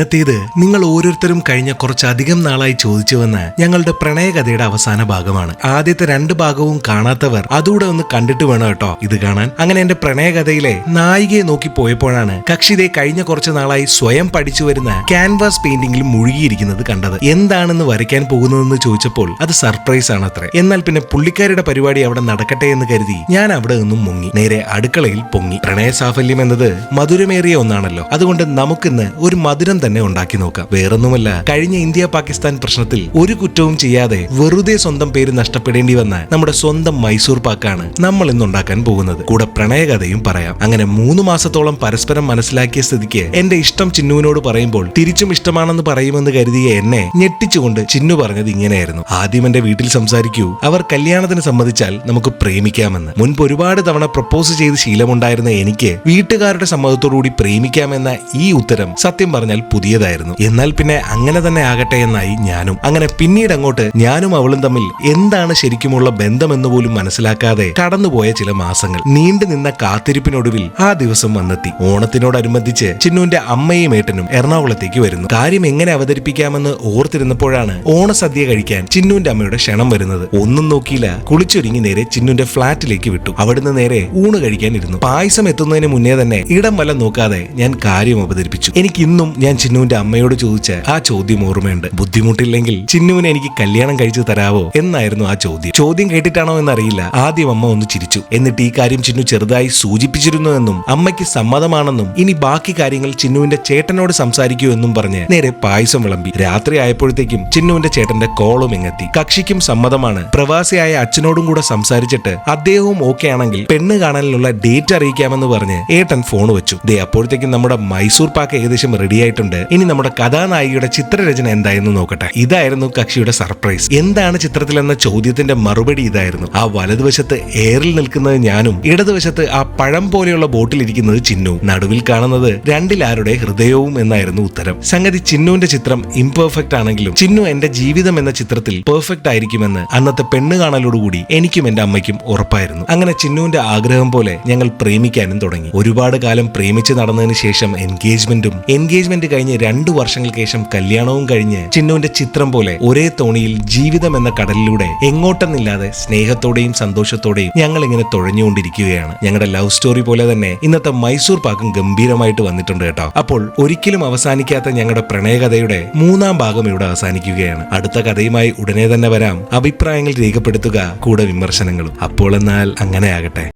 ഇന്നത്തേത് നിങ്ങൾ ഓരോരുത്തരും കഴിഞ്ഞ കുറച്ചധികം നാളായി ചോദിച്ചു വന്ന ഞങ്ങളുടെ പ്രണയകഥയുടെ അവസാന ഭാഗമാണ്. ആദ്യത്തെ രണ്ട് ഭാഗവും കാണാത്തവർ അതുകൂടെ ഒന്ന് കണ്ടിട്ട് വേണം കേട്ടോ. ഇത് കാണാൻ. അങ്ങനെ എന്റെ പ്രണയകഥയിലെ നായികയെ നോക്കി പോയപ്പോഴാണ് കക്ഷിതെ കഴിഞ്ഞ കുറച്ച് നാളായി സ്വയം പഠിച്ചു വരുന്ന ക്യാൻവാസ് പെയിന്റിംഗിൽ മുഴുകിയിരിക്കുന്നത് കണ്ടത്. എന്താണെന്ന് വരയ്ക്കാൻ പോകുന്നതെന്ന് ചോദിച്ചപ്പോൾ അത് സർപ്രൈസ് ആണ് അത്രേ എന്നാൽ പിന്നെ പുള്ളിക്കാരുടെ പരിപാടി അവിടെ നടക്കട്ടെ എന്ന് കരുതി ഞാൻ അവിടെ നിന്നും മുങ്ങി. നേരെ അടുക്കളയിൽ പൊങ്ങി. പ്രണയ സാഫല്യം എന്നത് മധുരമേറിയ ഒന്നാണല്ലോ. അതുകൊണ്ട് നമുക്കിന്ന് ഒരു മധുരം തന്നെ ഉണ്ടാക്കി നോക്കാം. വേറൊന്നുമല്ല കഴിഞ്ഞ ഇന്ത്യ പാകിസ്ഥാൻ പ്രശ്നത്തിൽ ഒരു കുറ്റവും ചെയ്യാതെ വെറുതെ സ്വന്തം പേര് നഷ്ടപ്പെടേണ്ടി വന്ന നമ്മുടെ സ്വന്തം മൈസൂർ പാക്കാണ് നമ്മൾ ഇന്ന് ഉണ്ടാക്കാൻ പോകുന്നത്. കൂടെ പ്രണയകഥയും പറയാം. അങ്ങനെ മൂന്ന് മാസത്തോളം പരസ്പരം മനസ്സിലാക്കിയ സ്ഥിതിക്ക് എന്റെ ഇഷ്ടം ചിന്നുവിനോട് പറയുമ്പോൾ തിരിച്ചും ഇഷ്ടമാണെന്ന് പറയുമെന്ന് കരുതിയ എന്നെ ഞെട്ടിച്ചുകൊണ്ട് ചിന്നു പറഞ്ഞത് ഇങ്ങനെയായിരുന്നു. ആദ്യം എന്റെ വീട്ടിൽ സംസാരിക്കൂ. അവർ കല്യാണത്തിന് സമ്മതിച്ചാൽ നമുക്ക് പ്രേമിക്കാമെന്ന്. മുൻപ് ഒരുപാട് തവണ പ്രപ്പോസ് ചെയ്ത് ശീലമുണ്ടായിരുന്ന എനിക്ക് വീട്ടുകാരുടെ സമ്മതത്തോടുകൂടി പ്രേമിക്കാമെന്ന ഈ ഉത്തരം സത്യം പറഞ്ഞാൽ പുതിയതായിരുന്നു. എന്നാൽ പിന്നെ അങ്ങനെ തന്നെ ആകട്ടെ എന്നായി ഞാനും. അങ്ങനെ പിന്നീട് അങ്ങോട്ട് ഞാനും അവളും തമ്മിൽ എന്താണ് ശരിക്കുമുള്ള ബന്ധമെന്ന് പോലും മനസ്സിലാക്കാതെ കടന്നുപോയ ചില മാസങ്ങൾ. നീണ്ടു നിന്ന കാത്തിരിപ്പിനൊടുവിൽ ആ ദിവസം വന്നെത്തി. ഓണത്തിനോടനുബന്ധിച്ച് ചിന്നുവിന്റെ അമ്മയും ഏട്ടനും എറണാകുളത്തേക്ക് വരുന്നു. കാര്യം എങ്ങനെ അവതരിപ്പിക്കാമെന്ന് ഓർത്തിരുന്നപ്പോഴാണ് ഓണസദ്യ കഴിക്കാൻ ചിന്നുവിന്റെ അമ്മയുടെ ക്ഷണം വരുന്നത്. ഒന്നും നോക്കിയില്ല കുളിച്ചൊരുങ്ങി നേരെ ചിന്നുവിന്റെ ഫ്ളാറ്റിലേക്ക് വിട്ടു. അവിടുന്ന് നേരെ ഊണ് കഴിക്കാനിരുന്നു. പായസം എത്തുന്നതിന് മുന്നേ തന്നെ ഇടം വല്ല നോക്കാതെ ഞാൻ കാര്യം അവതരിപ്പിച്ചു. എനിക്ക് ഇന്നും ഞാൻ ചിന്നുവിന്റെ അമ്മയോട് ചോദിച്ച ആ ചോദ്യം ഓർമ്മയുണ്ട്. ബുദ്ധിമുട്ടില്ലെങ്കിൽ ചിന്നുവിനെ എനിക്ക് കല്യാണം കഴിച്ചു തരാവോ? എന്നായിരുന്നു ആ ചോദ്യം. ചോദ്യം കേട്ടിട്ടാണോ എന്നറിയില്ല. ആദ്യം അമ്മ ഒന്ന് ചിരിച്ചു. എന്നിട്ട് ഈ കാര്യം ചിന്നു ചെറുതായി സൂചിപ്പിച്ചിരുന്നു എന്നും അമ്മയ്ക്ക് സമ്മതമാണെന്നും ഇനി ബാക്കി കാര്യങ്ങൾ ചിന്നുവിന്റെ ചേട്ടനോട് സംസാരിക്കൂ എന്നും പറഞ്ഞ് നേരെ പായസം വിളമ്പി. രാത്രി ആയപ്പോഴത്തേക്കും ചിന്നുവിന്റെ ചേട്ടന്റെ കോളും എങ്ങെത്തി കക്ഷിക്കും സമ്മതമാണ്. പ്രവാസിയായ അച്ഛനോടും കൂടെ സംസാരിച്ചിട്ട് അദ്ദേഹവും ഓക്കെ ആണെങ്കിൽ പെണ്ണ് കാണാനുള്ള ഡേറ്റ് അറിയിക്കാമെന്ന് പറഞ്ഞ് ഏട്ടൻ ഫോൺ വെച്ചു. ദേ അപ്പോഴത്തേക്കും നമ്മുടെ മൈസൂർ പാക്ക് ഏകദേശം റെഡി ആയിട്ടുണ്ട്. ഇനി നമ്മുടെ കഥാനായികയുടെ ചിത്രരചന എന്തായിരുന്നു നോക്കട്ടെ? ഇതായിരുന്നു കക്ഷിയുടെ സർപ്രൈസ്. എന്താണ് ചിത്രത്തിലെന്ന ചോദ്യത്തിന്റെ മറുപടി ഇതായിരുന്നു. ആ വലതുവശത്ത് എയറിൽ നിൽക്കുന്നത് ഞാനും ഇടതുവശത്ത് ആ പഴം പോലെയുള്ള ബോട്ടിൽ ഇരിക്കുന്നത് ചിന്നു. നടുവിൽ കാണുന്നത് രണ്ടിലാരുടെ ഹൃദയവും എന്നായിരുന്നു ഉത്തരം. സംഗതി ചിന്നുവിന്റെ ചിത്രം ഇംപെർഫെക്റ്റ് ആണെങ്കിലും ചിന്നു എന്റെ ജീവിതം എന്ന ചിത്രത്തിൽ പെർഫെക്റ്റ് ആയിരിക്കുമെന്ന് അന്നത്തെ പെണ്ണ് കാണലോടുകൂടി എനിക്കും എന്റെ അമ്മയ്ക്കും ഉറപ്പായിരുന്നു. അങ്ങനെ ചിന്നുവിന്റെ ആഗ്രഹം പോലെ ഞങ്ങൾ പ്രേമിക്കാനും തുടങ്ങി. ഒരുപാട് കാലം പ്രേമിച്ച് നടന്നതിന് ശേഷം എൻഗേജ്മെന്റും എൻഗേജ്മെന്റ് കഴിഞ്ഞ് രണ്ടു വർഷങ്ങൾക്ക് ശേഷം കല്യാണവും കഴിഞ്ഞ് ചിന്നുവിന്റെ ചിത്രം പോലെ ഒരേ തോണിയിൽ ജീവിതം എന്ന കടലിലൂടെ എങ്ങോട്ടെന്നില്ലാതെ സ്നേഹത്തോടെയും സന്തോഷത്തോടെയും ഞങ്ങൾ ഇങ്ങനെ തുഴഞ്ഞുകൊണ്ടിരിക്കുകയാണ്. ഞങ്ങളുടെ ലവ് സ്റ്റോറി പോലെ തന്നെ ഇന്നത്തെ മൈസൂർ പാക്കും ഗംഭീരമായിട്ട് വന്നിട്ടുണ്ട് കേട്ടോ. അപ്പോൾ ഒരിക്കലും അവസാനിക്കാത്ത ഞങ്ങളുടെ പ്രണയകഥയുടെ മൂന്നാം ഭാഗം ഇവിടെ അവസാനിക്കുകയാണ്. അടുത്ത കഥയുമായി ഉടനെ തന്നെ വരാം. അഭിപ്രായങ്ങൾ രേഖപ്പെടുത്തുക കൂടെ വിമർശനങ്ങളും. അപ്പോൾ എന്നാൽ അങ്ങനെ ആകട്ടെ.